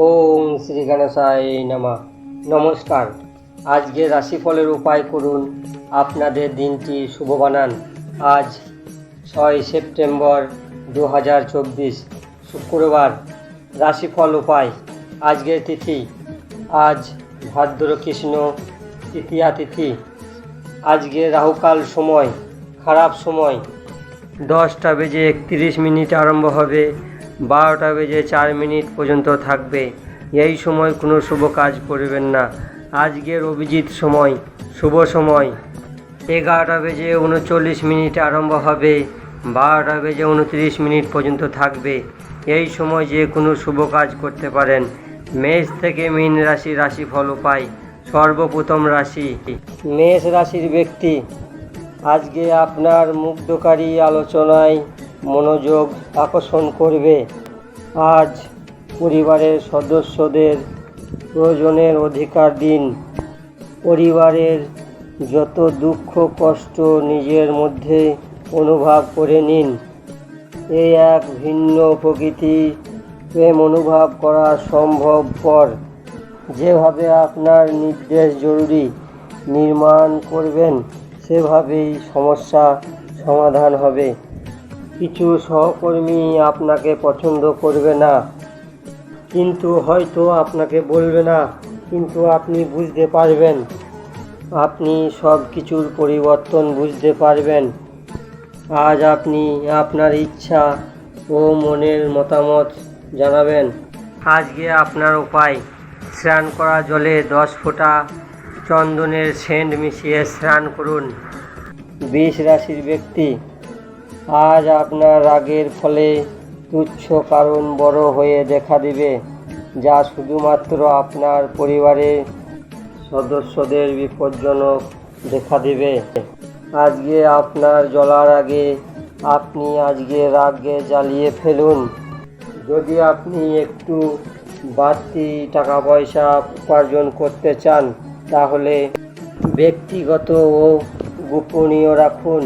ওম শ্রী গণেশায় নামা। নমস্কার। আজকে রাশিফলের উপায় করুন। আপনাদের দিনটি শুভ বানান। আজ ছয় সেপ্টেম্বর দু হাজার চব্বিশ, শুক্রবার। রাশিফল উপায়। আজকের তিথি। আজ ভাদ্র কৃষ্ণ তৃতীয়া তিথি। আজকে রাহুকাল সময়, খারাপ সময়। দশটা বেজে একত্রিশ মিনিট আরম্ভ হবে। বারোটা বেজে চার মিনিট পর্যন্ত থাকবে। এই সময় কোনো শুভ কাজ করবেন না। আজকের অভিজিৎ সময়, শুভ সময়। এগারোটা বেজে উনচল্লিশ মিনিট আরম্ভ হবে। বারোটা বেজে উনত্রিশ মিনিট পর্যন্ত থাকবে। এই সময় যে কোনো শুভ কাজ করতে পারেন। মেষ থেকে মীন রাশি রাশিফল উপায়। সর্বপ্রথম রাশি। মেষ রাশির ব্যক্তি, আজকে আপনার মুগ্ধকারী আলোচনায় মনোযোগ আকর্ষণ করবে। আজ পরিবারের সদস্যদের প্রয়োজনের অধিকার দিন। পরিবারের যত দুঃখ, কষ্ট নিজের মধ্যে অনুভব করে নিন। এই এক ভিন্ন প্রকৃতি। প্রেম অনুভব করা সম্ভবপর যেভাবে আপনার নির্দেশ জরুরি, নির্মাণ করবেন, সেভাবেই সমস্যা সমাধান হবে। কিছু সহকর্মী আপনাকে পছন্দ করবে না। কিন্তু হয়তো আপনাকে বলবে না, কিন্তু আপনি বুঝতে পারবেন। আপনি সব কিছুর পরিবর্তন বুঝতে পারবেন। আজ আপনি আপনার ইচ্ছা ও মনের মতামত জানাবেন। আজকে আপনার উপায়, স্নান করা জলে দশ ফোঁটা চন্দনের সেন্ট মিশিয়ে স্নান করুন। বিষ রাশির ব্যক্তি আজ আপনার রাগের ফলে তুচ্ছ কারণ বড় হয়ে দেখা দিবে, যা শুধুমাত্র আপনার পরিবারের সদস্যদের বিপজ্জনক দেখা দিবে। আজকে আপনার জ্বলার আগে আপনি আজকে রাগকে জ্বালিয়ে ফেলুন। যদি আপনি একটু বাড়তি টাকা পয়সা উপার্জন করতে চান, তাহলে ব্যক্তিগত ও গোপনীয় রাখুন।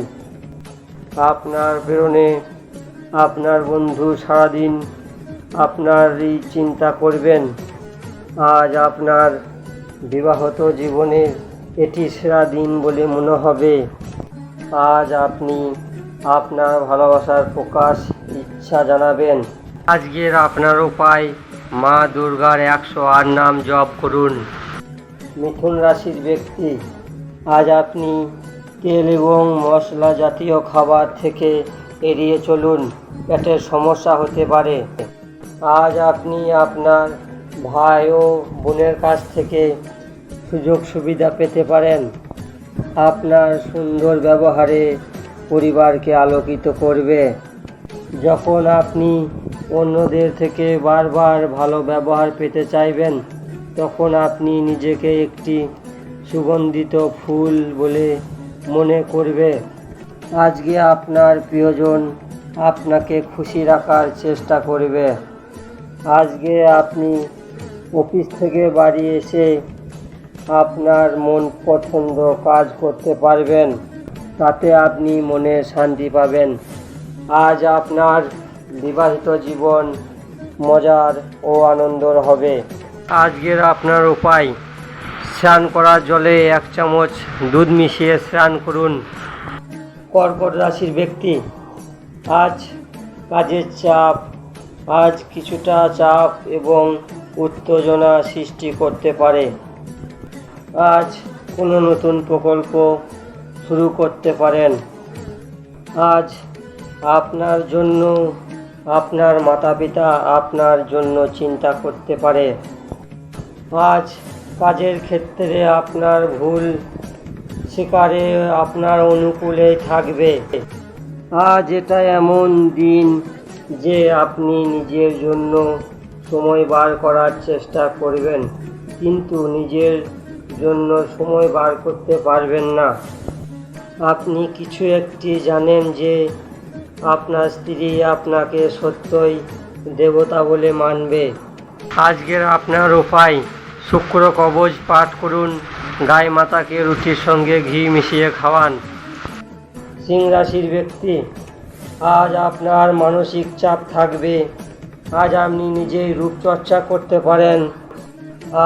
আপনার প্রেরণে আপনার বন্ধু সারাদিন আপনারই চিন্তা করবেন। আজ আপনার বিবাহত জীবনের এটি সেরা দিন বলে মনে হবে। আজ আপনি আপনার ভালোবাসার প্রকাশ ইচ্ছা জানাবেন। আজকের আপনার উপায়, মা দুর্গার একশো আট নাম জপ করুন। মিথুন রাশির ব্যক্তি, আজ আপনি তেল এবং মশলা জাতীয় খাবার থেকে এড়িয়ে চলুন। পেটের সমস্যা হতে পারে। আজ আপনি আপনার ভাই ও বোনের কাছ থেকে সুযোগ সুবিধা পেতে পারেন। আপনার সুন্দর ব্যবহারে পরিবারকে আলোকিত করবে। যখন আপনি অন্যদের থেকে বারবার ভালো ব্যবহার পেতে চাইবেন, তখন আপনি নিজেকে একটি সুগন্ধিত ফুল বলে মনে করবে। আজকে আপনার প্রিয়জন আপনাকে খুশি রাখার চেষ্টা করবে। আজকে আপনি অফিস থেকে বাড়ি এসে আপনার মন পছন্দ কাজ করতে পারবেন, তাতে আপনি মনে শান্তি পাবেন। আজ আপনার বিবাহিত জীবন মজার ও আনন্দর হবে। আজকের আপনার উপায় স্নান করার জলে এক চামচ দুধ মিশিয়ে স্নান করুন। কর্কট রাশির ব্যক্তি, আজ কাজের চাপ, আজ কিছুটা চাপ এবং উত্তেজনা সৃষ্টি করতে পারে। আজ কোনো নতুন প্রকল্প শুরু করতে পারেন। আজ আপনার জন্য, আপনার মাতা পিতা আপনার জন্য চিন্তা করতে পারে। আজ কাজের ক্ষেত্রে আপনার ভুল শিকারে আপনার অনুকূলে থাকবে। আজ এটা এমন দিন যে আপনি নিজের জন্য সময় বার করার চেষ্টা করবেন, কিন্তু নিজের জন্য সময় বার করতে পারবেন না। আপনি কিছু একটি জানেন যে আপনার স্ত্রী আপনাকে সত্যই দেবতা বলে মানবে। আজকের আপনার উপায় শুক্র কবচ পাঠ করুন গায়ে মাতাকে রুটির সঙ্গে ঘি মিশিয়ে খাওয়ান। সিং রাশির ব্যক্তি, আজ আপনার মানসিক চাপ থাকবে। আজ আপনি নিজেই রূপচর্চা করতে পারেন।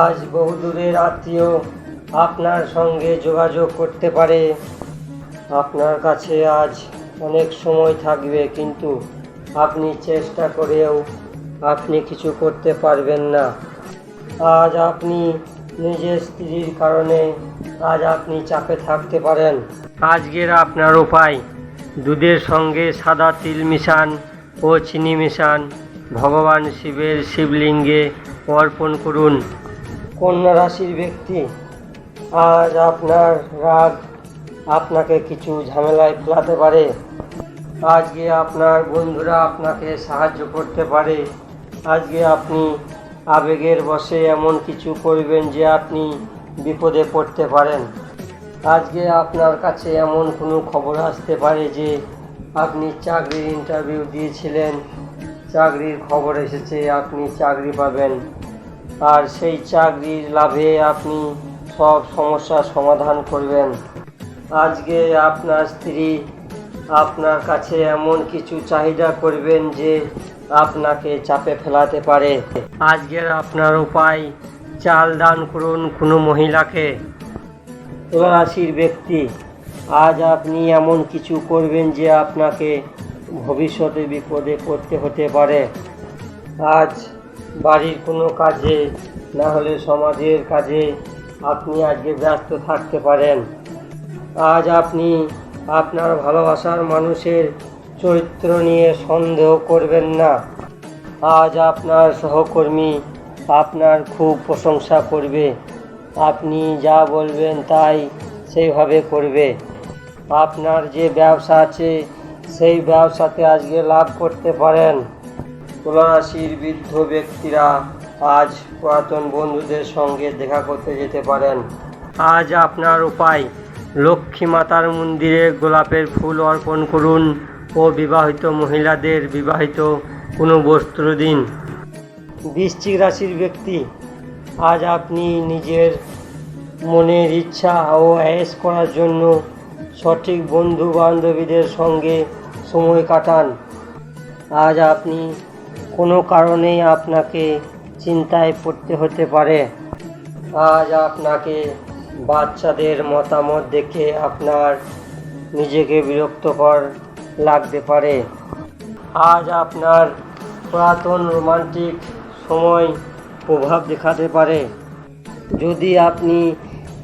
আজ বহুদূরের আত্মীয় আপনার সঙ্গে যোগাযোগ করতে পারে। আপনার কাছে আজ অনেক সময় থাকবে, কিন্তু আপনি চেষ্টা করেও আপনি কিছু করতে পারবেন না। আজ আপনি নিজের স্ত্রীর কারণে আজ আপনি চাপে থাকতে পারেন। আজকের আপনার উপায়, দুধের সঙ্গে সাদা তিল মিশান ও চিনি মিশান। ভগবান শিবের শিবলিঙ্গে অর্পণ করুন। কন্যা রাশির ব্যক্তি, আজ আপনার রাগ আপনাকে কিছু ঝামেলায় ফেলাতে পারে। আজকে আপনার বন্ধুরা আপনাকে সাহায্য করতে পারে। আজকে আপনি আবেগের বশে এমন কিছু করবেন যে আপনি বিপদে পড়তে পারেন। আজকে আপনার কাছে এমন কোনো খবর আসতে পারে যে আপনি চাকরির ইন্টারভিউ দিয়েছিলেন, চাকরির খবর এসেছে, আপনি চাকরি পাবেন। আর সেই চাকরির লাভে আপনি সব সমস্যার সমাধান করবেন। আজকে আপনার স্ত্রী আপনার কাছে এমন কিছু চাহিদা করবেন যে আপনাকে চাপে ফেলাতে পারে। আজকের আপনার উপায়, চাল দান করুন কোনো মহিলাকে। রাশির ব্যক্তি, আজ আপনি এমন কিছু করবেন যে আপনাকে ভবিষ্যতে বিপদে পড়তে হতে পারে। আজ বাড়ির কোনো কাজে, না হলে সমাজের কাজে আপনি আজকে ব্যস্ত থাকতে পারেন। আজ আপনি আপনার ভালোবাসার মানুষের চরিত্র নিয়ে সন্দেহ করবেন না। আজ আপনার সহকর্মী আপনার খুব প্রশংসা করবে। আপনি যা বলবেন তাই সেইভাবে করবে। আপনার যে ব্যবসা আছে, সেই ব্যবসাতে আজকে লাভ করতে পারেন। তুলারাশির বৃদ্ধ ব্যক্তিরা আজ পুরাতন বন্ধুদের সঙ্গে দেখা করতে যেতে পারেন। আজ আপনার উপায় লক্ষ্মী মাতার মন্দিরে গোলাপের ফুল অর্পণ করুন। ও বিবাহিত মহিলাদের বিবাহিত কোনো বস্ত্র দিন। বৃশ্চিক রাশির ব্যক্তি, আজ আপনি নিজের মনের ইচ্ছা ও অ্যাস করার জন্য সঠিক বন্ধু বান্ধবীদের সঙ্গে সময় কাটান। আজ আপনি কোনো কারণেই আপনাকে চিন্তায় পড়তে হতে পারে। আজ আপনাকে বাচ্চাদের মতামত দেখে আপনার নিজেকে বিরক্তকর লাগতে পারে। আজ আপনার পুরাতন রোমান্টিক সময় প্রভাব দেখাতে পারে। যদি আপনি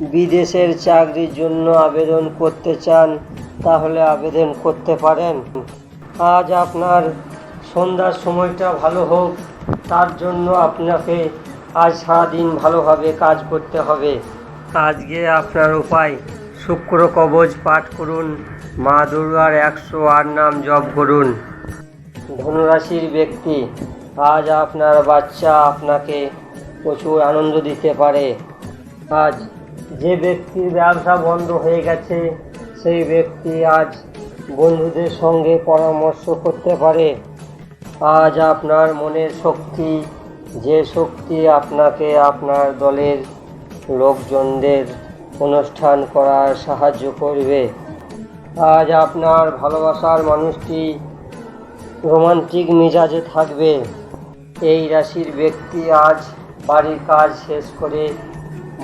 বিদেশের চাকরির জন্য আবেদন করতে চান, তাহলে আবেদন করতে পারেন। আজ আপনার সন্ধ্যার সময়টা ভালো হোক, তার জন্য আপনাকে আজ সারাদিন ভালোভাবে কাজ করতে হবে। আজকে আপনার উপায় শুক্র কবচ পাঠ করুন, মা দুর্গার একশো আট নাম জপ করুন। ধনুরাশির ব্যক্তি, আজ আপনার বাচ্চা আপনাকে প্রচুর আনন্দ দিতে পারে। আজ যে ব্যক্তির ব্যবসা বন্ধ হয়ে গেছে, সেই ব্যক্তি আজ বন্ধুদের সঙ্গে পরামর্শ করতে পারে। আজ আপনার মনের শক্তি, যে শক্তি আপনাকে আপনার দলের লোকজনদের অনুষ্ঠান করার সাহায্য করবে। আজ আপনার ভালোবাসার মানুষটি রোমান্টিক মেজাজে থাকবে। এই রাশির ব্যক্তি আজ বাড়ির কাজ শেষ করে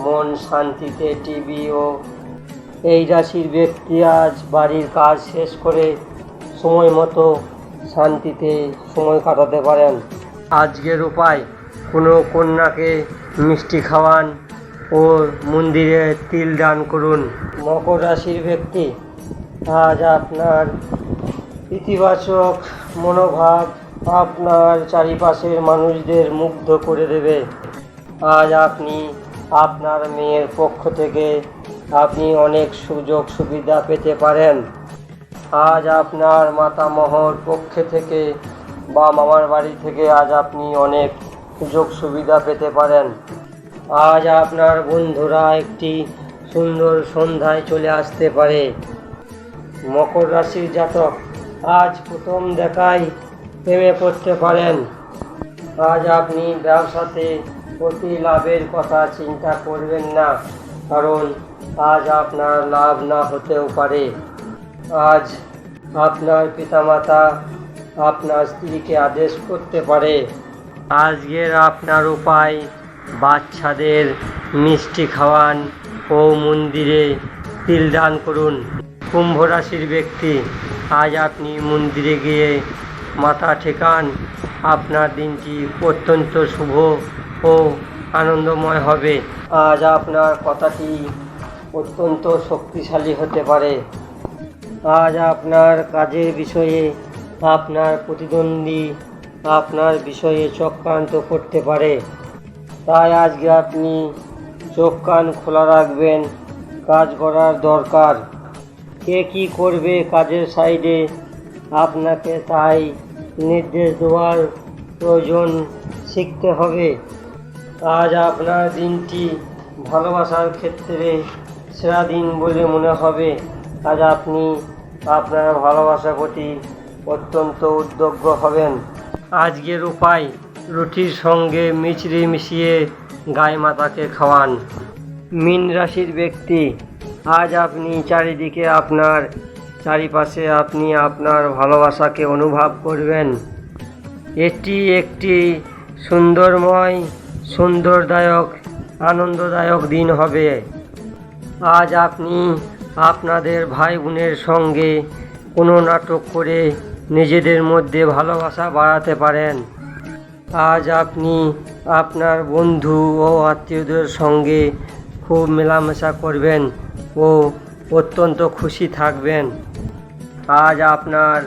মন শান্তিতে টিভি ও এই রাশির ব্যক্তি আজ বাড়ির কাজ শেষ করে সময় মতো শান্তিতে সময় কাটাতে পারেন। আজকের উপায়, কোনো কন্যাকে মিষ্টি খাওয়ান ও মন্দিরে তিল দান করুন। মকর রাশির ব্যক্তি, আজ আপনার ইতিবাচক মনোভাব আপনার চারিপাশের মানুষদের মুগ্ধ করে দেবে। আজ আপনি আপনার মেয়ের পক্ষ থেকে আপনি অনেক সুযোগ সুবিধা পেতে পারেন। আজ আপনার মাতামহর পক্ষে থেকে বা মামার বাড়ি থেকে আজ আপনি অনেক সুযোগ সুবিধা পেতে পারেন। আজ আপনার বন্ধুরা একটি সুন্দর সন্ধ্যায় চলে আসতে পারে। মকর রাশির জাতক, আজ প্রথম দেখায় প্রেমে পড়তে পারেন। আজ আপনি ব্যবসাতে প্রতি লাভের কথা চিন্তা করবেন না, কারণ আজ আপনার লাভ না হতেও পারে। আজ আপনার পিতামাতা আপনার স্ত্রীকে আদেশ করতে পারে। আজকের আপনার উপায় বাচ্চাদের মিষ্টি খাওয়ান ও মন্দিরে তিল দান করুন। কুম্ভ রাশির ব্যক্তি, আজ আপনি মন্দিরে গিয়ে মাথা ঠেকান। আপনার দিনটি অত্যন্ত শুভ ও আনন্দময় হবে। আজ আপনার কথাটি অত্যন্ত শক্তিশালী হতে পারে। আজ আপনার কাজের বিষয়ে আপনার প্রতিদ্বন্দ্বী আপনার বিষয়ে চক্রান্ত করতে পারে। তাই আজকে আপনি চোখ কান খোলা রাখবেন, কাজ করার দরকার। কে কি করবে কাজের সাইডে, আপনাকে তাই নির্দেশ দেওয়ার প্রয়োজন শিখতে হবে। আজ আপনার দিনটি ভালোবাসার ক্ষেত্রে সেরা দিন বলে মনে হবে। আজ আপনি আপনার ভালোবাসার প্রতি অত্যন্ত উদ্যোগ্য হবেন। আজকের উপায় রুটির সঙ্গে মিচড়ি মিশিয়ে গায়ে মাতাকে খাওয়ান। মিন রাশির ব্যক্তি, আজ আপনি চারিদিকে আপনার চারিপাশে আপনি আপনার ভালোবাসাকে অনুভব করবেন। এটি একটি সুন্দরময়, সুন্দরদায়ক, আনন্দদায়ক দিন হবে। আজ আপনি আপনাদের ভাই বোনের সঙ্গে কোনো নাটক করে নিজেদের মধ্যে ভালোবাসা বাড়াতে পারেন। আজ আপনি আপনার বন্ধু ও আত্মীয়দের সঙ্গে খুব মেলামেশা করবেন ও অত্যন্ত খুশি থাকবেন। আজ আপনার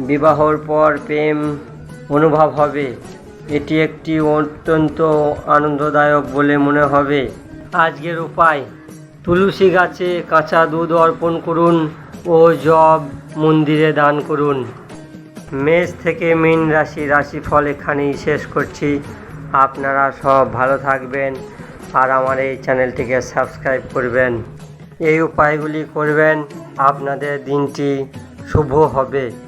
বিবাহর পর প্রেম অনুভব হবে। এটি একটি অত্যন্ত আনন্দদায়ক বলে মনে হবে। আজকের উপায়, তুলসী গাছে কাঁচা দুধ অর্পণ করুন ও জব মন্দিরে দান করুন। মেষ থেকে মীন রাশি, রাশিফল এখানেই শেষ করছি। আপনারা সব ভালো থাকবেন আর আমার এই চ্যানেলটিকে সাবস্ক্রাইব করবেন। এই উপায়গুলি করবেন। আপনাদের দিনটি শুভ হবে।